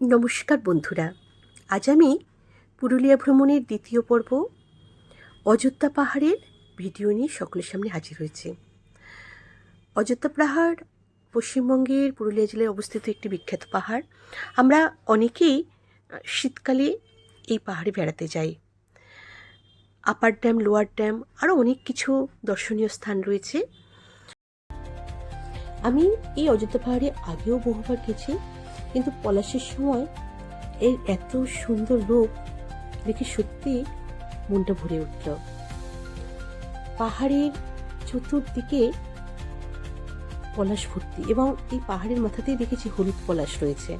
নমস্কার বন্ধুরা। আজ আমি পুরুলিয়া ভ্রমণের দ্বিতীয় পর্ব অযোধ্যা পাহাড়ের ভিডিও নিয়ে সকলের সামনে হাজির হয়েছে। অযোধ্যা পাহাড় পশ্চিমবঙ্গের পুরুলিয়া জেলায় অবস্থিত একটি বিখ্যাত পাহাড়। আমরা অনেকেই শীতকালে এই পাহাড়ে বেড়াতে যাই। আপার ড্যাম লোয়ার ড্যাম আরও অনেক কিছু দর্শনীয় স্থান রয়েছে। আমি এই অযোধ্যা পাহাড়ে আগেও বহুবার গেছি। কিন্তু পলাশের সময় এর এত সুন্দর রূপ দেখে সত্যি মনটা ভরে উঠল। পাহাড়ের চতুর্দিকে পলাশ ভর্তি এবং এই পাহাড়ের মাথাতেই দেখেছি হলুদ পলাশ রয়েছে।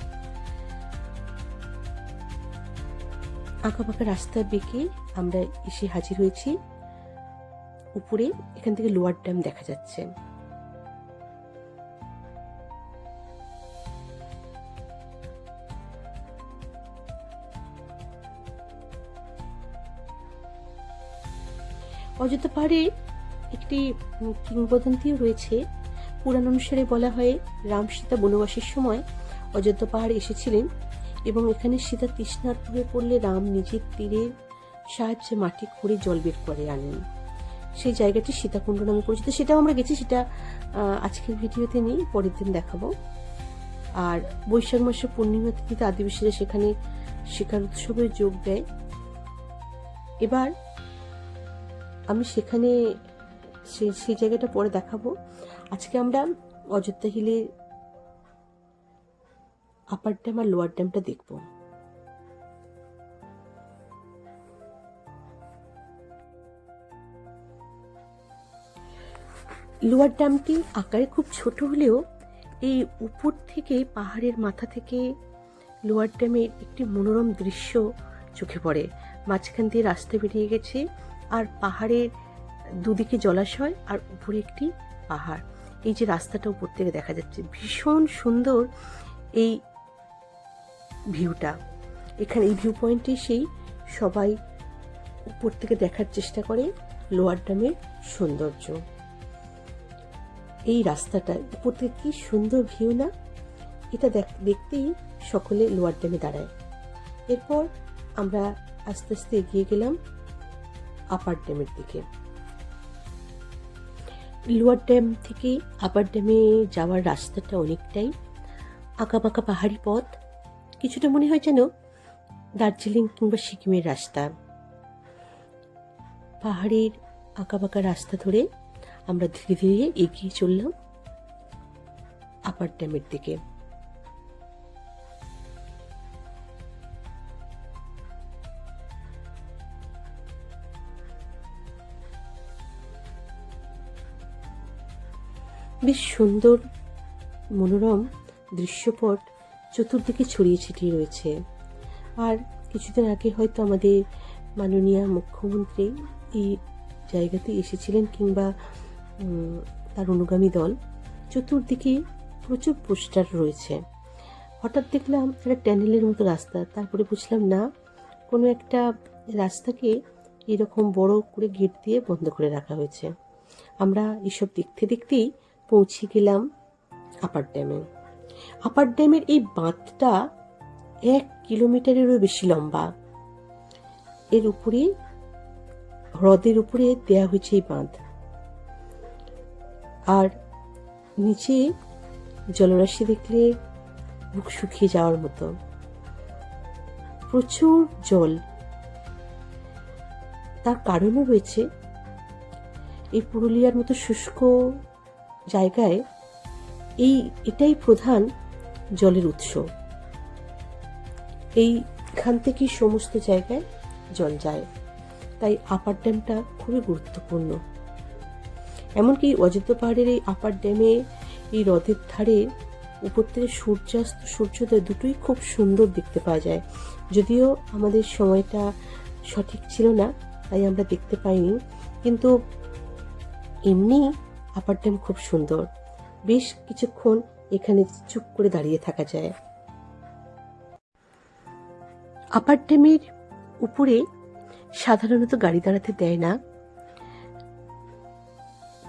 আঁকাবাঁকা রাস্তা বেঁকে আমরা এসে হাজির হয়েছি। উপরে এখান থেকে লোয়ার ড্যাম দেখা যাচ্ছে। অযোধ্যা পাহাড়ে একটি কিংবদন্তিও রয়েছে। পুরাণ অনুসারে বলা হয়, রাম সীতা বনবাসের সময় অযোধ্যা পাহাড়ে এসেছিলেন এবং এখানে সীতা তৃষ্ণার্ত হয়ে পড়লে রাম নিজের তীরের সাহায্যে মাটি খুঁড়ে জল বের করে আনেন। সেই জায়গাটি সীতাকুণ্ড নামে পরিচিত। সেটাও আমরা গেছি, সেটা আজকের ভিডিওতে নেই, পরের দিন দেখাবো। আর বৈশাখ মাসে পূর্ণিমা তিথিতে আদিবাসীরা সেখানে শিকার উৎসবে যোগ দেয়। এবার সেখানে সে- সেই জায়গাটা পরে দেখাবো। আজকে আমরা অযোধ্যা হিলের আপার ড্যাম আর লোয়ার ড্যামটা দেখব। লোয়ার ড্যামটি আকারে খুব ছোট হলেও এই উপর থেকে পাহাড়ের মাথা থেকে লোয়ার ড্যামের একটি মনোরম দৃশ্য চোখে পড়ে। মাঝখান দিয়ে রাস্তা বেরিয়ে গেছে। পাহাড়ের দুদিকে জলাশয় আর উপরে একটি পাহাড়। এই যে রাস্তাটা উপর থেকে দেখা যাচ্ছে, ভীষণ সুন্দর এই ভিউটা। এখানে এই ভিউ পয়েন্টে সেই সবাই উপর থেকে দেখার চেষ্টা করে লোয়ার ড্যামের সৌন্দর্য। এই রাস্তাটা উপর থেকে কি সুন্দর ভিউ না, এটা দেখ- দেখতেই সকলে লোয়ার ড্যামে দাঁড়ায়। এরপর আমরা আস্তে আস্তে এগিয়ে গেলাম আপার ড্যামের দিকে। লোয়ার ড্যাম থেকে আপার ড্যামে যাওয়ার রাস্তাটা অনেকটাই আঁকাবাঁকা পাহাড়ি পথ। কিছুটা মনে হয় যেন দার্জিলিং কিংবা সিকিমের রাস্তা। পাহাড়ের আঁকাবাঁকা রাস্তা ধরে আমরা ধীরে ধীরে এগিয়ে চললাম আপার ড্যামের দিকে। বেশ সুন্দর, মনোরম দৃশ্যপট চতুর্দিকে ছড়িয়ে ছিটিয়ে রয়েছে। আর কিছুদিন আগে হয়তো আমাদের মাননীয় মুখ্যমন্ত্রী এই জায়গাতে এসেছিলেন কিংবা তার অনুগামী দল। চতুর্দিকে প্রচুর পোস্টার রয়েছে। হঠাৎ দেখলাম একটা ট্যানেলের মতো রাস্তা। তারপরে বুঝলাম, না, কোনো একটা রাস্তাকে এরকম বড় করে গেট দিয়ে বন্ধ করে রাখা হয়েছে। আমরা এসব দেখতে দেখতেই পৌঁছে গেলাম আপার ড্যামে। আপার ড্যামের এই বাঁধটা এক কিলোমিটারেরও বেশি লম্বা। এর উপরে, হ্রদের উপরে দেয়া হয়েছে এই বাঁধ। আর নিচে জলরাশি দেখলে বুক শুকিয়ে যাওয়ার মতো। প্রচুর জল। তার কারণও রয়েছে, এই পুরুলিয়ার মতো শুষ্ক জায়গায় এই এটাই প্রধান জলের উৎস। এইখান থেকেই সমস্ত জায়গায় জল যায়। তাই আপার ড্যামটা খুবই গুরুত্বপূর্ণ। এমনকি অযোধ্যা পাহাড়ের এই আপার ড্যামে এই হ্রদের ধারে উপর থেকে সূর্যাস্ত, সূর্যোদয় দুটোই খুব সুন্দর দেখতে পাওয়া যায়। যদিও আমাদের সময়টা সঠিক ছিল না, তাই আমরা দেখতে পাইনি। কিন্তু এমনি আপার ড্যাম খুব সুন্দর। বেশ কিছুক্ষণ এখানে চুপ করে দাঁড়িয়ে থাকা যায়। আপার ড্যামের উপরে সাধারণত গাড়ি দাঁড়াতে দেয় না।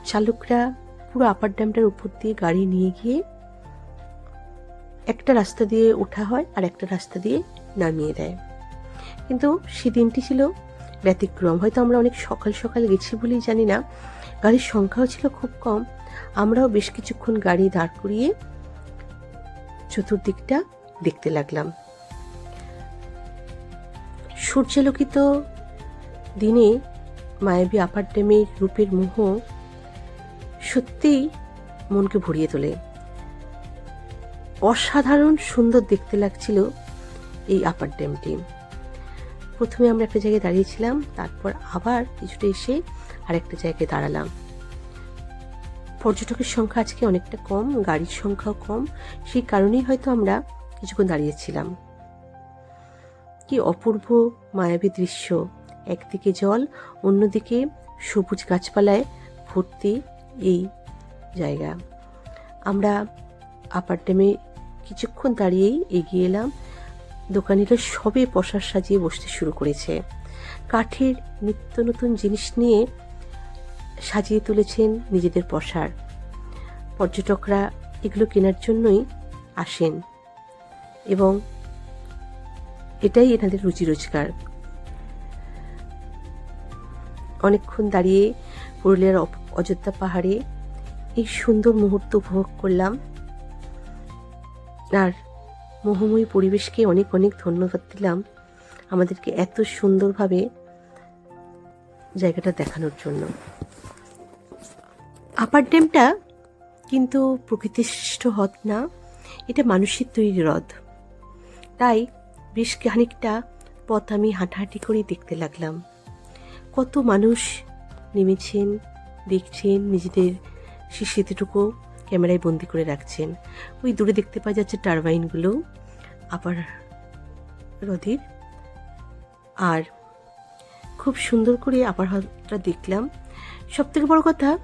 চালকরা পুরো আপার ড্যামটার উপর দিয়ে গাড়ি নিয়ে গিয়ে একটা রাস্তা দিয়ে ওঠা হয় আর একটা রাস্তা দিয়ে নামিয়ে দেয়। কিন্তু সেদিনটি ছিল ব্যতিক্রম। হয়তো আমরা অনেক সকাল সকাল গেছি বলেই জানি না। গাড়ির সংখ্যাও ছিল খুব কম। আমরাও বেশ কিছুক্ষণ গাড়ি দাঁড় করিয়ে চতুর্দিকটা দেখতে লাগলাম। সূর্যালোকিত দিনে মায়াবী আপার ড্যামের রূপের মোহ সত্যিই মনকে ভরিয়ে তোলে। অসাধারণ সুন্দর দেখতে লাগছিল এই আপার ড্যামটি। প্রথমে আমরা একটা জায়গায় দাঁড়িয়েছিলাম, তারপর আবার কিছুটা এসে আরেকটা জায়গায় দাঁড়ালাম। পর্যটকের সংখ্যা আজকে অনেকটা কম, গাড়ির সংখ্যাও কম। সেই কারণেই হয়তো আমরা কিছুক্ষণ দাঁড়িয়েছিলাম। কি অপূর্ব মায়াবী দৃশ্য। একদিকে জল, অন্যদিকে সবুজ গাছপালায় ভর্তি এই জায়গা। আমরা আপার ড্যামে কিছুক্ষণ দাঁড়িয়েই এগিয়ে এলাম। দোকানিরা সবে পশার সাজিয়ে বসতে শুরু করেছে। কাঠের নিত্য নতুন জিনিস নিয়ে সাজিয়ে তুলেছেন নিজেদের পশার পর্যটকরা এগুলো কেনার জন্যই আসেন এবং এটাই এনাদের রুচি রোজগার। অনেকক্ষণ দাঁড়িয়ে পুরুলিয়ার অযোধ্যা পাহাড়ে এই সুন্দর মুহূর্ত উপভোগ করলাম। আর মোহময়ী পরিবেশকে অনেক অনেক ধন্যবাদ দিলাম আমাদেরকে এত সুন্দরভাবে জায়গাটা দেখানোর জন্য। আপার ড্যামটা কিন্তু প্রকৃতির সৃষ্ট হ্রদ না, এটা মানুষের তৈরি হ্রদ। তাই বেশ খানিকটা পথ আমি হাঁটাহাঁটি করে দেখতে লাগলাম। কত মানুষ নেমেছেন, দেখছেন, নিজেদের সে ক্যামেরায় বন্দি করে রাখছেন। ওই দূরে দেখতে পাওয়া যাচ্ছে টারবাইনগুলো আবার হ্রদের। আর খুব সুন্দর করে আবার হ্রদটা দেখলাম। সব থেকে বড় কথা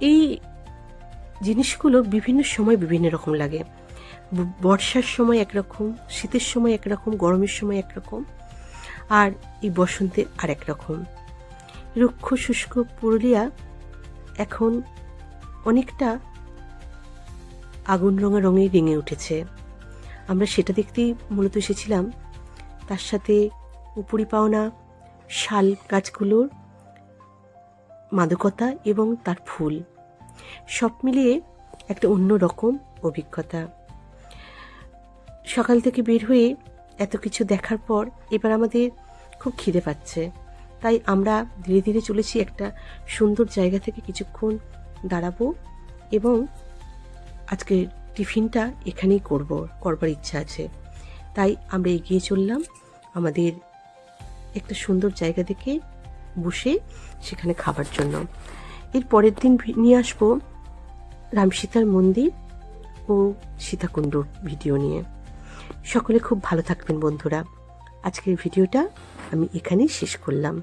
এই জিনিসগুলো বিভিন্ন সময় বিভিন্ন রকম লাগে। বর্ষার সময় একরকম, শীতের সময় একরকম, গরমের সময় একরকম, আর এই বসন্তে আর একরকম। রুক্ষ, শুষ্ক, পুরুলিয়া এখন অনেকটা আগুন রঙা রঙে রেঙে উঠেছে। আমরা সেটা দেখতেই মূলত এসেছিলাম। তার সাথে উপরি পাওনা শাল গাছগুলোর মাদকতা এবং তার ফুল। সব মিলিয়ে একটা অন্য রকম অভিজ্ঞতা। সকাল থেকে বের হয়ে এত কিছু দেখার পর এবার আমাদের খুব খিদে পাচ্ছে। তাই আমরা ধীরে ধীরে চলেছি একটা সুন্দর জায়গা থেকে কিছুক্ষণ দাঁড়াবো এবং আজকে টিফিনটা এখানেই করব, করবার ইচ্ছা আছে। তাই আমরা এগিয়ে চললাম আমাদের একটা সুন্দর জায়গা দেখে বসে সেখানে খাবার জন্য। এর পরের দিন নিয়ে আসব রাম সীতার মন্দির ও সীতাকুণ্ড ভিডিও নিয়ে। সকলে খুব ভালো থাকবেন বন্ধুরা। আজকের ভিডিওটা আমি এখানেই শেষ করলাম।